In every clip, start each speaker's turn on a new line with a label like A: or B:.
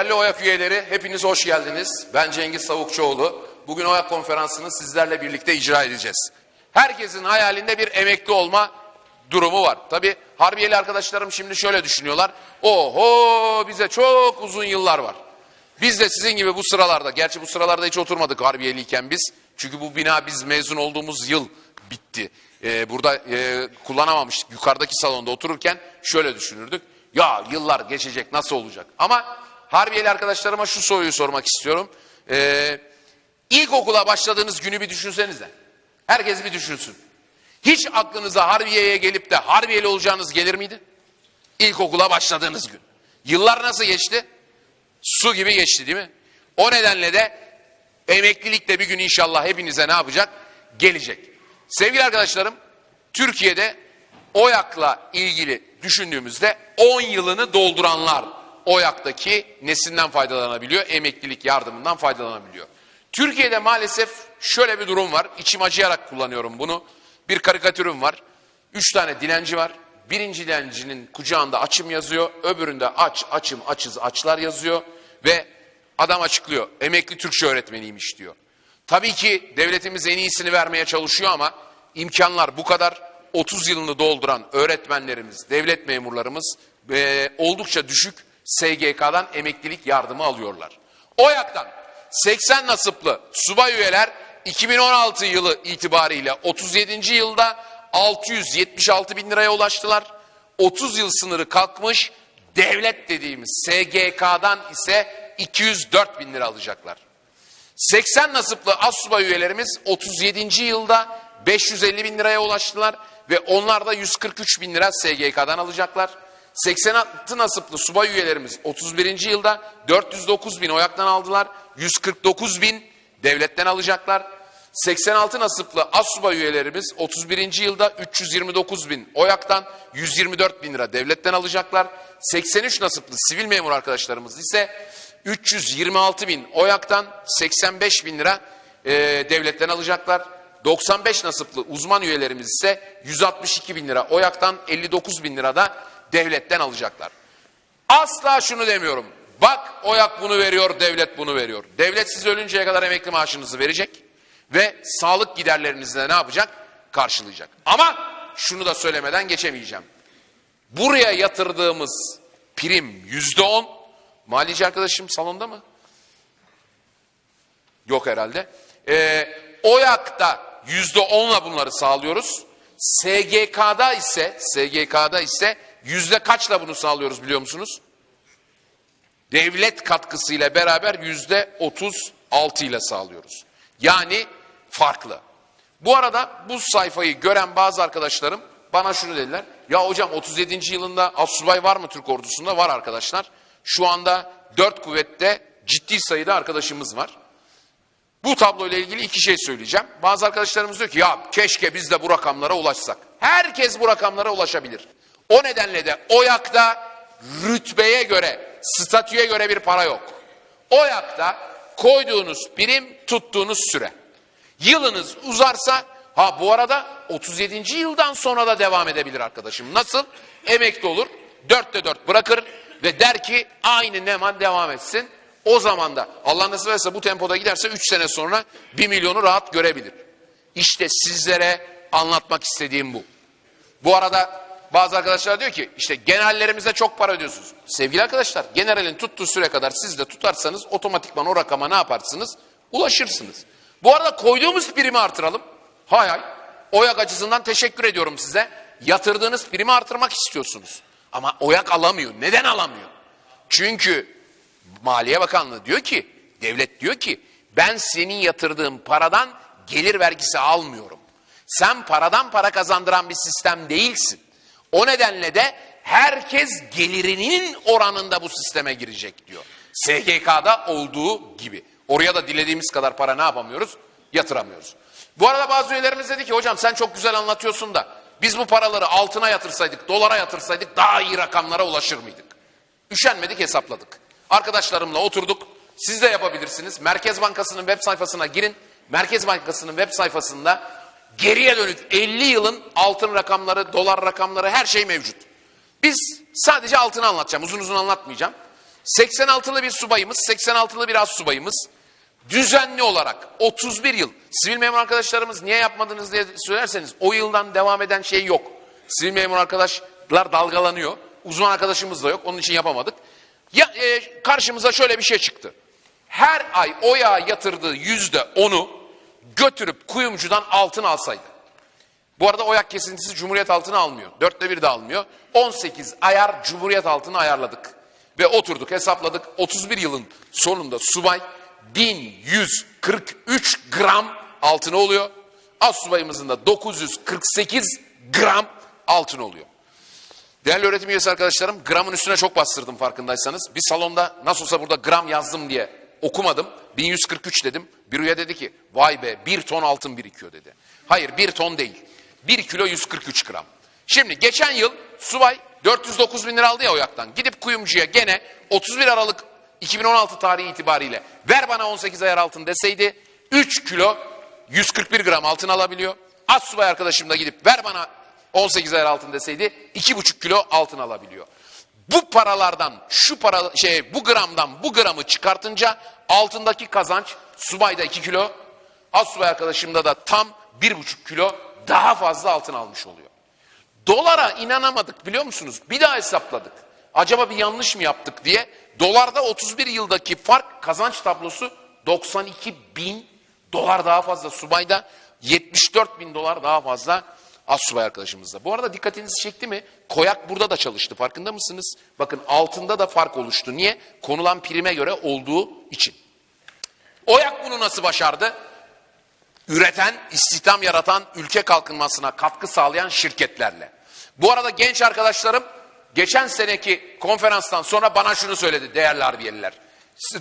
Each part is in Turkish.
A: Değerli OYAK üyeleri, hepiniz hoş geldiniz. Ben Cengiz Savukçuoğlu. Bugün OYAK konferansını sizlerle birlikte icra edeceğiz. Herkesin hayalinde bir emekli olma durumu var. Tabi Harbiyeli arkadaşlarım şimdi şöyle düşünüyorlar. Oho bize çok uzun yıllar var. Biz de sizin gibi bu sıralarda, gerçi bu sıralarda hiç oturmadık Harbiyeliyken biz. Çünkü bu bina biz mezun olduğumuz yıl bitti. Ee, burada e, kullanamamıştık. Yukarıdaki salonda otururken şöyle düşünürdük. Ya yıllar geçecek nasıl olacak? Ama Harbiyeli arkadaşlarıma şu soruyu sormak istiyorum. Ee, ilkokula başladığınız günü bir düşünsenize. Herkes bir düşünsün. Hiç aklınıza Harbiye'ye gelip de Harbiyeli olacağınız gelir miydi? İlkokula başladığınız gün. Yıllar nasıl geçti? Su gibi geçti değil mi? O nedenle de emeklilik de bir gün inşallah hepinize ne yapacak? Gelecek. Sevgili arkadaşlarım, Türkiye'de OYAK'la ilgili düşündüğümüzde 10 yılını dolduranlar OYAK'taki nesinden faydalanabiliyor? Emeklilik yardımından faydalanabiliyor. Türkiye'de maalesef şöyle bir durum var. İçim acıyarak kullanıyorum bunu. Bir karikatürüm var. Üç tane dilenci var. Birinci dilencinin kucağında açım yazıyor. Öbüründe aç, açım, açız, açlar yazıyor. Ve adam açıklıyor. Emekli Türkçe öğretmeniymiş diyor. Tabii ki devletimiz en iyisini vermeye çalışıyor ama imkanlar bu kadar. 30 yılını dolduran öğretmenlerimiz, devlet memurlarımız e, oldukça düşük SGK'dan emeklilik yardımı alıyorlar. OYAK'tan 80 nasıplı subay üyeler 2016 yılı itibariyle 37. yılda 676 bin liraya ulaştılar. 30 yıl sınırı kalkmış. Devlet dediğimiz SGK'dan ise 204 bin lira alacaklar. 80 nasıplı assubay üyelerimiz 37. yılda 550 bin liraya ulaştılar ve onlar da 143 bin lira SGK'dan alacaklar. 86 nasıplı subay üyelerimiz 31. yılda 409 bin oyaktan aldılar. 149 bin devletten alacaklar. 86 nasıplı assubay üyelerimiz 31. yılda 329 bin oyaktan 124 bin lira devletten alacaklar. 83 nasıplı sivil memur arkadaşlarımız ise 326 bin oyaktan 85 bin lira e, devletten alacaklar. 95 nasıplı uzman üyelerimiz ise 162 bin lira oyaktan 59 bin lira da devletten alacaklar. Asla şunu demiyorum. Bak oyak bunu veriyor, devlet bunu veriyor. Devlet siz ölünceye kadar emekli maaşınızı verecek ve sağlık giderlerinizi de ne yapacak? Karşılayacak. Ama şunu da söylemeden geçemeyeceğim. Buraya yatırdığımız prim yüzde on. Malici arkadaşım salonda mı? Yok herhalde. Ee, OYAK'ta yüzde onla bunları sağlıyoruz. SGK'da ise SGK'da ise yüzde kaçla bunu sağlıyoruz biliyor musunuz? Devlet katkısıyla beraber yüzde otuz altı ile sağlıyoruz. Yani farklı. Bu arada bu sayfayı gören bazı arkadaşlarım bana şunu dediler. Ya hocam 37. yılında assubay var mı Türk ordusunda? Var arkadaşlar. Şu anda dört kuvvette ciddi sayıda arkadaşımız var. Bu tabloyla ilgili iki şey söyleyeceğim. Bazı arkadaşlarımız diyor ki ya keşke biz de bu rakamlara ulaşsak. Herkes bu rakamlara ulaşabilir. O nedenle de OYAK'ta rütbeye göre, statüye göre bir para yok. OYAK'ta koyduğunuz prim tuttuğunuz süre. Yılınız uzarsa ha bu arada 37. yıldan sonra da devam edebilir arkadaşım. Nasıl? Emekli olur, dörtte dört bırakır ve der ki aynı Neman devam etsin. O zaman da Allah nasip ederse bu tempoda giderse 3 sene sonra 1 milyonu rahat görebilir. İşte sizlere anlatmak istediğim bu. Bu arada bazı arkadaşlar diyor ki işte generallerimize çok para ödüyorsunuz. Sevgili arkadaşlar generalin tuttuğu süre kadar siz de tutarsanız otomatikman o rakama ne yaparsınız? Ulaşırsınız. Bu arada koyduğumuz primi artıralım. Hay hay. Oyak açısından teşekkür ediyorum size. Yatırdığınız primi artırmak istiyorsunuz. Ama oyak alamıyor. Neden alamıyor? Çünkü Maliye Bakanlığı diyor ki, devlet diyor ki ben senin yatırdığın paradan gelir vergisi almıyorum. Sen paradan para kazandıran bir sistem değilsin. O nedenle de herkes gelirinin oranında bu sisteme girecek diyor. SGK'da olduğu gibi. Oraya da dilediğimiz kadar para ne yapamıyoruz? Yatıramıyoruz. Bu arada bazı üyelerimiz dedi ki hocam sen çok güzel anlatıyorsun da biz bu paraları altına yatırsaydık, dolara yatırsaydık daha iyi rakamlara ulaşır mıydık? Üşenmedik hesapladık. Arkadaşlarımla oturduk. Siz de yapabilirsiniz. Merkez Bankası'nın web sayfasına girin. Merkez Bankası'nın web sayfasında geriye dönük 50 yılın altın rakamları, dolar rakamları her şey mevcut. Biz sadece altını anlatacağım. Uzun uzun anlatmayacağım. 86'lı bir subayımız, 86'lı bir az subayımız düzenli olarak 31 yıl sivil memur arkadaşlarımız niye yapmadınız diye söylerseniz o yıldan devam eden şey yok. Sivil memur arkadaşlar dalgalanıyor. Uzman arkadaşımız da yok. Onun için yapamadık. Ya, e, karşımıza şöyle bir şey çıktı. Her ay oya yatırdığı yüzde onu götürüp kuyumcudan altın alsaydı. Bu arada oyak kesintisi Cumhuriyet altını almıyor. Dörtte bir de almıyor. 18 ayar Cumhuriyet altını ayarladık. Ve oturduk hesapladık. 31 yılın sonunda subay 1143 gram altını oluyor. Az subayımızın da 948 gram altın oluyor. Değerli öğretim üyesi arkadaşlarım gramın üstüne çok bastırdım farkındaysanız. Bir salonda nasıl olsa burada gram yazdım diye okumadım. 1143 dedim. Bir üye dedi ki vay be bir ton altın birikiyor dedi. Hayır bir ton değil. 1 kilo 143 gram. Şimdi geçen yıl subay 409 bin lira aldı ya oyaktan. Gidip kuyumcuya gene 31 Aralık 2016 tarihi itibariyle ver bana 18 ayar altın deseydi 3 kilo 141 gram altın alabiliyor. Az subay arkadaşım da gidip ver bana 18 ayar altın deseydi 2,5 kilo altın alabiliyor. Bu paralardan şu para şey bu gramdan bu gramı çıkartınca altındaki kazanç subayda 2 kilo az subay arkadaşımda da tam 1,5 kilo daha fazla altın almış oluyor. Dolara inanamadık biliyor musunuz? Bir daha hesapladık. Acaba bir yanlış mı yaptık diye. Dolarda 31 yıldaki fark kazanç tablosu 92 bin dolar daha fazla subayda 74 bin dolar daha fazla az subay arkadaşımızda. Bu arada dikkatinizi çekti mi? Koyak burada da çalıştı farkında mısınız? Bakın altında da fark oluştu. Niye? Konulan prime göre olduğu için. Oyak bunu nasıl başardı? üreten, istihdam yaratan, ülke kalkınmasına katkı sağlayan şirketlerle. Bu arada genç arkadaşlarım geçen seneki konferanstan sonra bana şunu söyledi değerli harbiyeliler.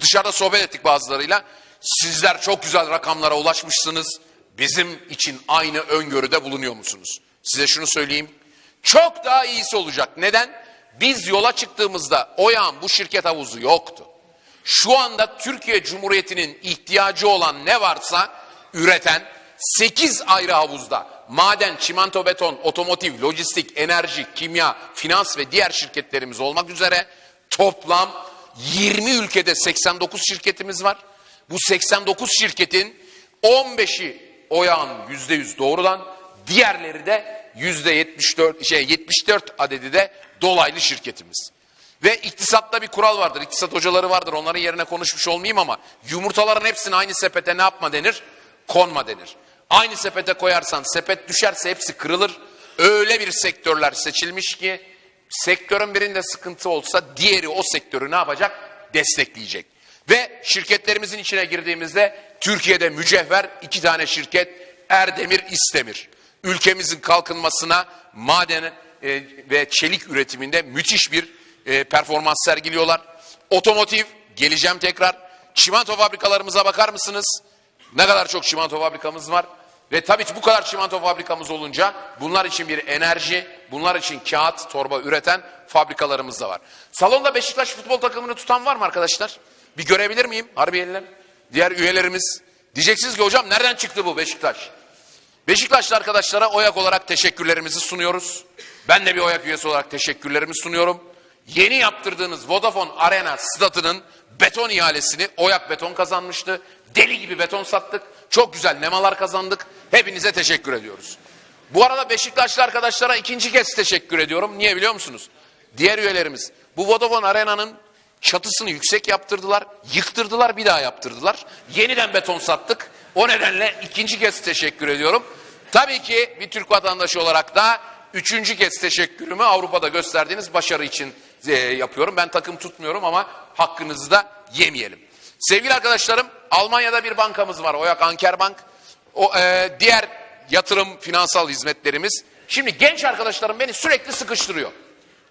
A: Dışarıda sohbet ettik bazılarıyla. Sizler çok güzel rakamlara ulaşmışsınız. Bizim için aynı öngörüde bulunuyor musunuz? Size şunu söyleyeyim. Çok daha iyisi olacak. Neden? Biz yola çıktığımızda o yağın bu şirket havuzu yoktu. Şu anda Türkiye Cumhuriyeti'nin ihtiyacı olan ne varsa üreten 8 ayrı havuzda maden, çimento, beton, otomotiv, lojistik, enerji, kimya, finans ve diğer şirketlerimiz olmak üzere toplam 20 ülkede 89 şirketimiz var. Bu 89 şirketin 15'i oyağın %100 doğrudan, diğerleri de %74 şey 74 adedi de dolaylı şirketimiz. Ve iktisatta bir kural vardır. İktisat hocaları vardır. Onların yerine konuşmuş olmayayım ama yumurtaların hepsini aynı sepete ne yapma denir? konma denir. Aynı sepete koyarsan sepet düşerse hepsi kırılır. Öyle bir sektörler seçilmiş ki sektörün birinde sıkıntı olsa diğeri o sektörü ne yapacak? Destekleyecek. Ve şirketlerimizin içine girdiğimizde Türkiye'de mücevher iki tane şirket Erdemir, İstemir. Ülkemizin kalkınmasına maden e, ve çelik üretiminde müthiş bir e, performans sergiliyorlar. Otomotiv geleceğim tekrar. Çimento fabrikalarımıza bakar mısınız? Ne kadar çok çimento fabrikamız var. Ve tabii ki bu kadar çimento fabrikamız olunca bunlar için bir enerji, bunlar için kağıt, torba üreten fabrikalarımız da var. Salonda Beşiktaş futbol takımını tutan var mı arkadaşlar? Bir görebilir miyim Harbiyeliler? Diğer üyelerimiz. Diyeceksiniz ki hocam nereden çıktı bu Beşiktaş? Beşiktaşlı arkadaşlara oyak olarak teşekkürlerimizi sunuyoruz. Ben de bir oyak üyesi olarak teşekkürlerimi sunuyorum. Yeni yaptırdığınız Vodafone Arena statının beton ihalesini Oyak Beton kazanmıştı. Deli gibi beton sattık. Çok güzel nemalar kazandık. Hepinize teşekkür ediyoruz. Bu arada Beşiktaşlı arkadaşlara ikinci kez teşekkür ediyorum. Niye biliyor musunuz? Diğer üyelerimiz bu Vodafone Arena'nın çatısını yüksek yaptırdılar, yıktırdılar, bir daha yaptırdılar. Yeniden beton sattık. O nedenle ikinci kez teşekkür ediyorum. Tabii ki bir Türk vatandaşı olarak da üçüncü kez teşekkürümü Avrupa'da gösterdiğiniz başarı için e, yapıyorum. Ben takım tutmuyorum ama hakkınızı da yemeyelim. Sevgili arkadaşlarım Almanya'da bir bankamız var Oyak Anker Bank. O, e, diğer yatırım finansal hizmetlerimiz. Şimdi genç arkadaşlarım beni sürekli sıkıştırıyor.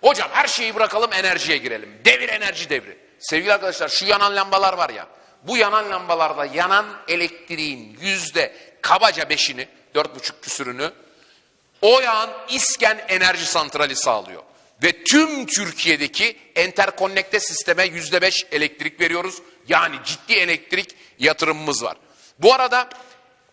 A: Hocam her şeyi bırakalım enerjiye girelim. Devir enerji devri. Sevgili arkadaşlar şu yanan lambalar var ya. Bu yanan lambalarda yanan elektriğin yüzde kabaca beşini, dört buçuk küsürünü o yağın İsken Enerji Santrali sağlıyor. Ve tüm Türkiye'deki enterkonnekte sisteme yüzde beş elektrik veriyoruz. Yani ciddi elektrik yatırımımız var. Bu arada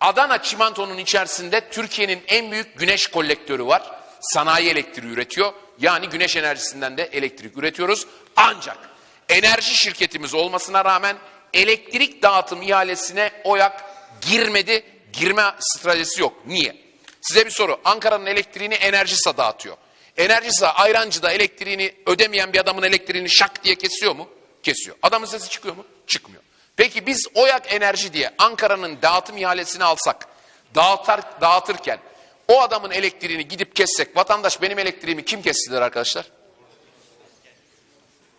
A: Adana Çimento'nun içerisinde Türkiye'nin en büyük güneş kolektörü var. Sanayi elektriği üretiyor. Yani güneş enerjisinden de elektrik üretiyoruz. Ancak enerji şirketimiz olmasına rağmen elektrik dağıtım ihalesine OYAK girmedi. Girme stratejisi yok. Niye? Size bir soru. Ankara'nın elektriğini Enerjisa dağıtıyor. Enerjisa Ayrancı'da elektriğini ödemeyen bir adamın elektriğini şak diye kesiyor mu? Kesiyor. Adamın sesi çıkıyor mu? Çıkmıyor. Peki biz OYAK Enerji diye Ankara'nın dağıtım ihalesini alsak, dağıtar, dağıtırken o adamın elektriğini gidip kessek, vatandaş benim elektriğimi kim kestiler arkadaşlar?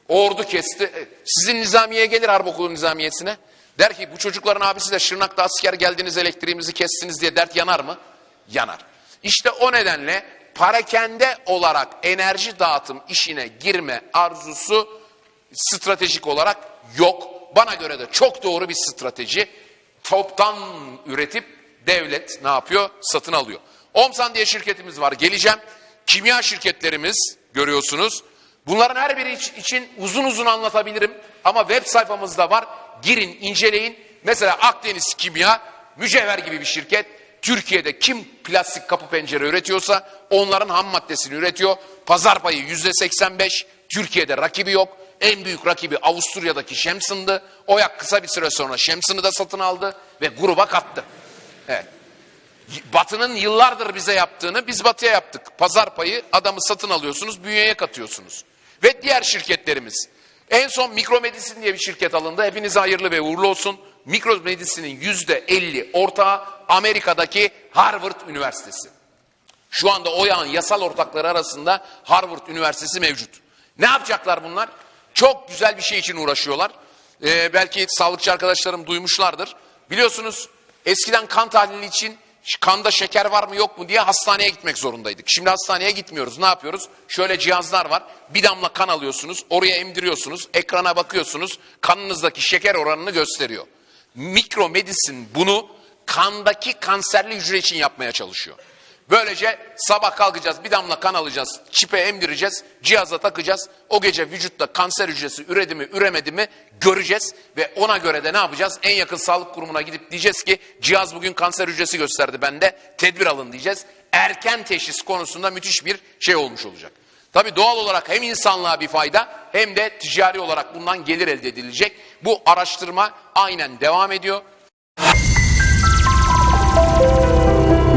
A: Ordu kesti. E, Sizin nizamiyeye gelir harp okulu nizamiyesine. Der ki bu çocukların abisi de Şırnak'ta asker geldiniz elektriğimizi kestiniz diye dert yanar mı? Yanar. İşte o nedenle parakende olarak enerji dağıtım işine girme arzusu stratejik olarak yok. Bana göre de çok doğru bir strateji. Toptan üretip devlet ne yapıyor? Satın alıyor. Omsan diye şirketimiz var. Geleceğim. Kimya şirketlerimiz görüyorsunuz. Bunların her biri iç- için uzun uzun anlatabilirim. Ama web sayfamızda var. Girin, inceleyin. Mesela Akdeniz Kimya, mücevher gibi bir şirket. Türkiye'de kim plastik kapı pencere üretiyorsa onların ham maddesini üretiyor. Pazar payı yüzde 85. Türkiye'de rakibi yok. En büyük rakibi Avusturya'daki Şemsın'dı. Oyak kısa bir süre sonra Şemsın'ı da satın aldı ve gruba kattı. Evet. Batı'nın yıllardır bize yaptığını biz Batı'ya yaptık. Pazar payı adamı satın alıyorsunuz, bünyeye katıyorsunuz. Ve diğer şirketlerimiz. En son Mikromedisin diye bir şirket alındı. Hepinize hayırlı ve uğurlu olsun. Mikromedisin'in yüzde 50 ortağı Amerika'daki Harvard Üniversitesi. Şu anda OYA'nın yasal ortakları arasında Harvard Üniversitesi mevcut. Ne yapacaklar bunlar? Çok güzel bir şey için uğraşıyorlar. Ee, belki sağlıkçı arkadaşlarım duymuşlardır. Biliyorsunuz eskiden kan tahlili için kanda şeker var mı yok mu diye hastaneye gitmek zorundaydık. Şimdi hastaneye gitmiyoruz. Ne yapıyoruz? Şöyle cihazlar var. Bir damla kan alıyorsunuz. Oraya emdiriyorsunuz. Ekrana bakıyorsunuz. Kanınızdaki şeker oranını gösteriyor. Mikromedisin bunu kandaki kanserli hücre için yapmaya çalışıyor. Böylece sabah kalkacağız bir damla kan alacağız, çipe emdireceğiz, cihaza takacağız. O gece vücutta kanser hücresi üredi mi üremedi mi göreceğiz. Ve ona göre de ne yapacağız? En yakın sağlık kurumuna gidip diyeceğiz ki cihaz bugün kanser hücresi gösterdi bende tedbir alın diyeceğiz. Erken teşhis konusunda müthiş bir şey olmuş olacak. Tabi doğal olarak hem insanlığa bir fayda hem de ticari olarak bundan gelir elde edilecek. Bu araştırma aynen devam ediyor.